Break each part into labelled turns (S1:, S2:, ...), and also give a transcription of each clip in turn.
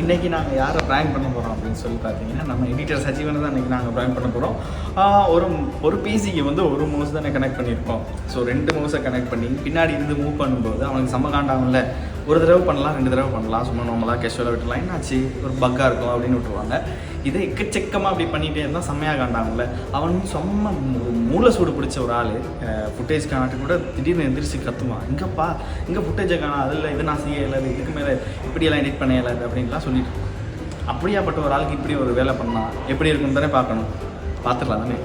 S1: இன்றைக்கி நாங்கள் யாரை ப்ராங்க் பண்ண போகிறோம் அப்படின்னு சொல்லி பார்த்தீங்கன்னா நம்ம எடிட்டர் சஜீவனை தான் இன்றைக்கி நாங்கள் ப்ராங்க் பண்ண போகிறோம் ஒரு ஒரு பிசிக்கு வந்து ஒரு மவுஸ் தானே கனெக்ட் பண்ணியிருக்கோம். ஸோ ரெண்டு மவுஸை கனெக்ட் பண்ணி பின்னாடி இருந்து மூவ் பண்ணும்போது அவனுக்கு சம காண்டாகும்ல ஒரு தடவை பண்ணலாம் ரெண்டு தடவை பண்ணலாம். சும்மா நம்மளாக கேஷுவலாக விட்டுலாம் என்னாச்சு? ஒரு பக்காக இருக்கும் அப்படின்னு விட்டுருவாங்க. இதை எக்கச்சக்கமாக அப்படி பண்ணிகிட்டே இருந்தால் செம்மையாக காண்டாகும்ல அவன் செம்ம மூளை சூடு பிடிச்ச ஒரு ஆள். ஃபுட்டேஜ் காணாட்டு கூட திடீர்னு எந்திரிச்சு கத்துவான். இங்கப்பா இங்கே ஃபுட்டேஜை காணா. அதில் இது நான் செய்யலை இதுக்கு மேலே இப்படியெல்லாம் எடிட் பண்ணல அப்படின்லாம் சொல்லிட்டு. அப்படியாப்பட்ட ஒரு ஆளுக்கு இப்படி ஒரு வேலை பண்ணா எப்படி இருக்குன்னு தானே பார்க்கணும். பார்த்துக்கலாம் தானே.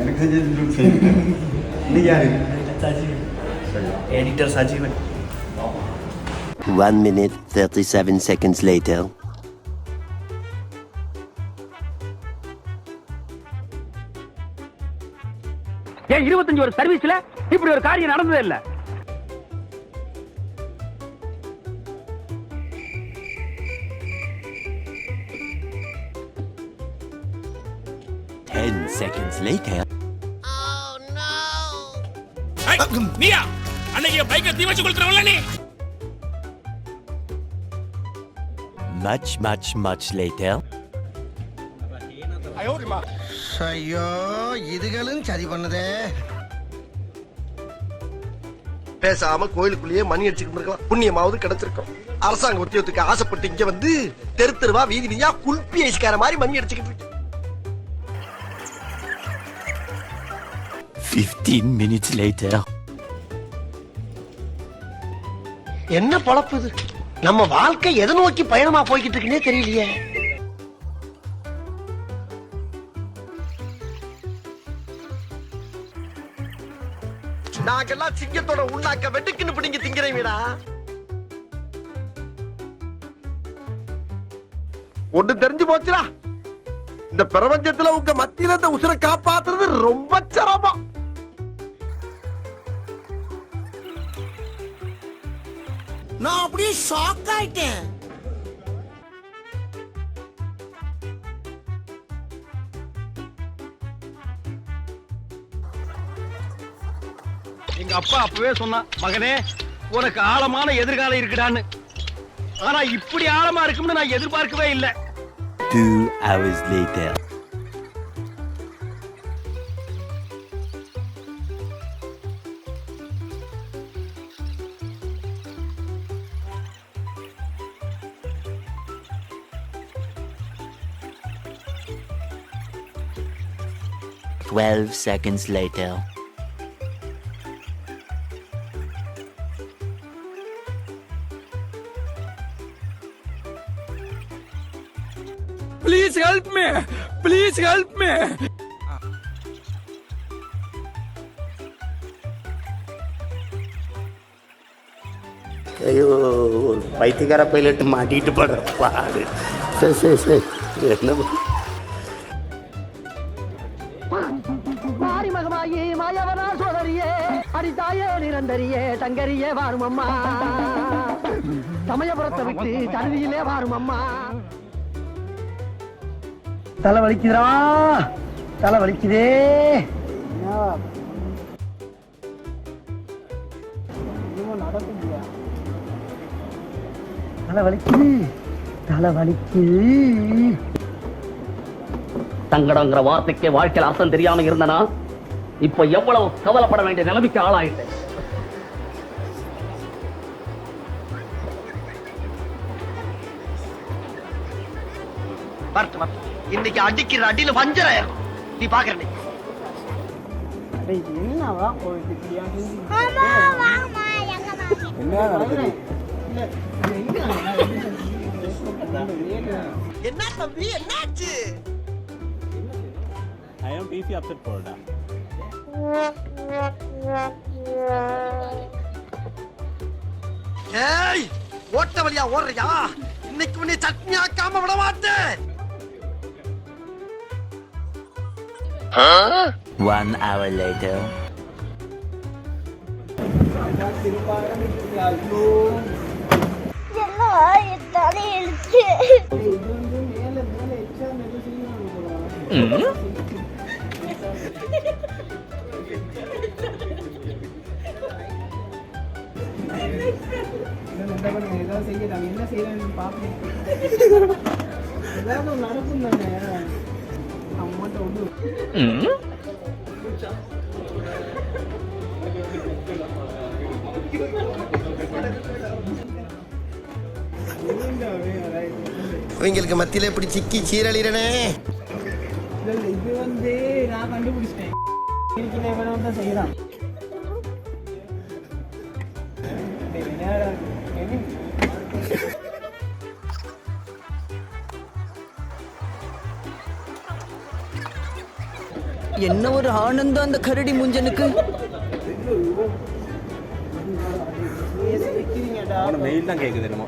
S2: எனக்கு செஞ்சது இன்னைக்கு யாரு?
S1: Editor Sajeevan.
S3: One minute, 37 seconds later.
S4: ஏன் இருபத்தஞ்சு ஒரு சர்வீஸ்ல இப்படி ஒரு காரியம் நடந்ததே இல்ல
S3: Ten seconds later.
S5: நீயா அன்னைக்கு பைக்கை தீ வச்சு கொளுத்துறவங்கள நீ
S3: Much, much, much later.
S6: ஐயோ இதுகளும் சரி பண்ணுதே. பேசாம கோயிலுக்குள்ளேயே மணி அடிச்சுக்கிட்டு இருக்கலாம். புண்ணியமாவது கிடைச்சிருக்கும். அரசாங்க உத்தியோகத்துக்கு ஆசைப்பட்டு இங்க வந்து தெரு தெருவா வீதி வீதியா குல்பி ஐஸ்கார மாதிரி மணி அடிச்சுக்கிட்டு இருக்கு.
S3: 15 minutes later.
S6: என்ன பொழப்பு இது? நம்ம வாழ்க்கை எதை நோக்கி பயணமா போய்கிட்டு இருக்குன்னே தெரியலையே. நாங்கெல்லாம் சிங்கத்தோட உண்ணாக்க வெட்டுக்குன்னு பிடிங்க திங்கிறீங்கடா ஒண்ணு தெரிஞ்சு போச்சுடா. இந்த பிரபஞ்சத்துல உங்க மத்தியில இந்த உசுரை காப்பாத்துறது ரொம்ப சிரமம். நான் அப்படியே ஷாக் ஆயிட்டேன்.
S4: எங்க அப்பா அப்பவே சொன்னான் மகனே உனக்கு ஆழமான எதிர்காலம் இருக்குடான்னு. ஆனா இப்படி ஆழமா இருக்கும்னு நான் எதிர்பார்க்கவே இல்லை.
S3: Two hours later. Twelve seconds later.
S5: Please help me please help me
S7: ஐயோ ஒரு பைத்தியக்கார பைலட் மாட்டிட்டு படுற பாடு சரி சரி சரி என்ன
S8: சங்கரியே தங்கரியே வாரும் அம்மா சமயபுரத்தை விட்டு தருவியிலே வாரும் அம்மா தலை வலிக்குதுரா தலை வலிக்குதே. தலை வலிக்குது. தலை வலிக்குது.
S4: தங்கடங்கிற வார்த்தைக்கு வாழ்க்கையில் அர்த்தம் தெரியாம இருந்தனா இப்ப எவ்வளவு கவலைப்பட வேண்டிய நிலைமைக்கு ஆளாயிட்டேன்.
S6: வரட்டு வரட்டு இன்னைக்கு அடிக்கிற அடியில வஞ்சராயிரும் நீ பாக்குற நீ என்ன தம்பி? என்னாச்சு? ஏய் ஓட்ட வழியா ஓடுறியா? இன்னைக்கு உன்னை சட்னி ஆக்காம விட மாட்டேன்
S3: One hour later.
S6: இவங்களுக்கு மத்தியில் எப்படி சிக்கி சீரழிறனே?
S9: இது வந்து நான் கண்டுபிடிச்சிட்டேன். செய்யலாம்
S8: என்ன ஒரு ஆனந்தம் அந்த கரடி முஞ்சனுக்கு?
S2: மெயில் தான் கேட்குது என்னமோ.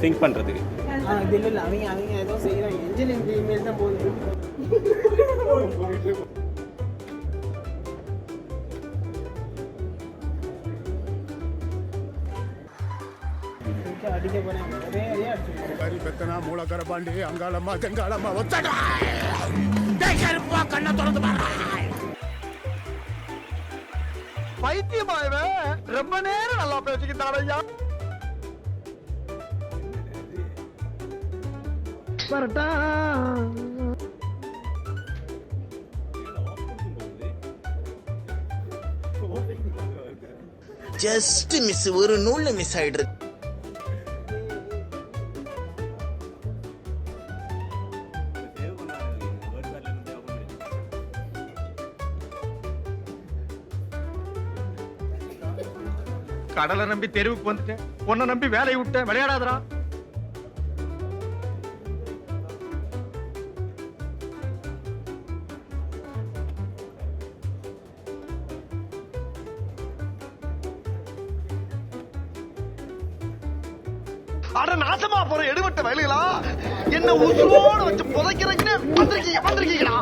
S2: திங்க் பண்ணுறதுக்கு
S9: அவங்க அவங்க ஏதோ செய்யறாங்க என்ஜினியரிங் இமெயில் தான் போகுது. அடிக்க போறேன். ஒரே அடியா அடிச்சு
S6: பைத்தியமா இவன் ரொம்ப நேரம் நல்லா பேசிக்கிட்டான் ஐயா.
S8: வரட்டா.
S7: ஜஸ்ட் மிஸ் ஒரு நூல்ல மிஸ் ஆயிடுறது.
S4: கடலை நம்பி தெருவுக்கு வந்துட்டேன். உன்னை நம்பி வேலையை விட்டேன். விளையாடாதடா.
S6: அட நாசமா போற எடுபட்ட வயலுகளா? என்ன உசுரோட வச்சு புதைக்கிறீங்கன்னு வந்திருக்கீங்க வந்திருக்கீங்களா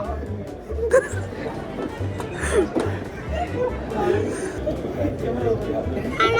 S10: ஆனா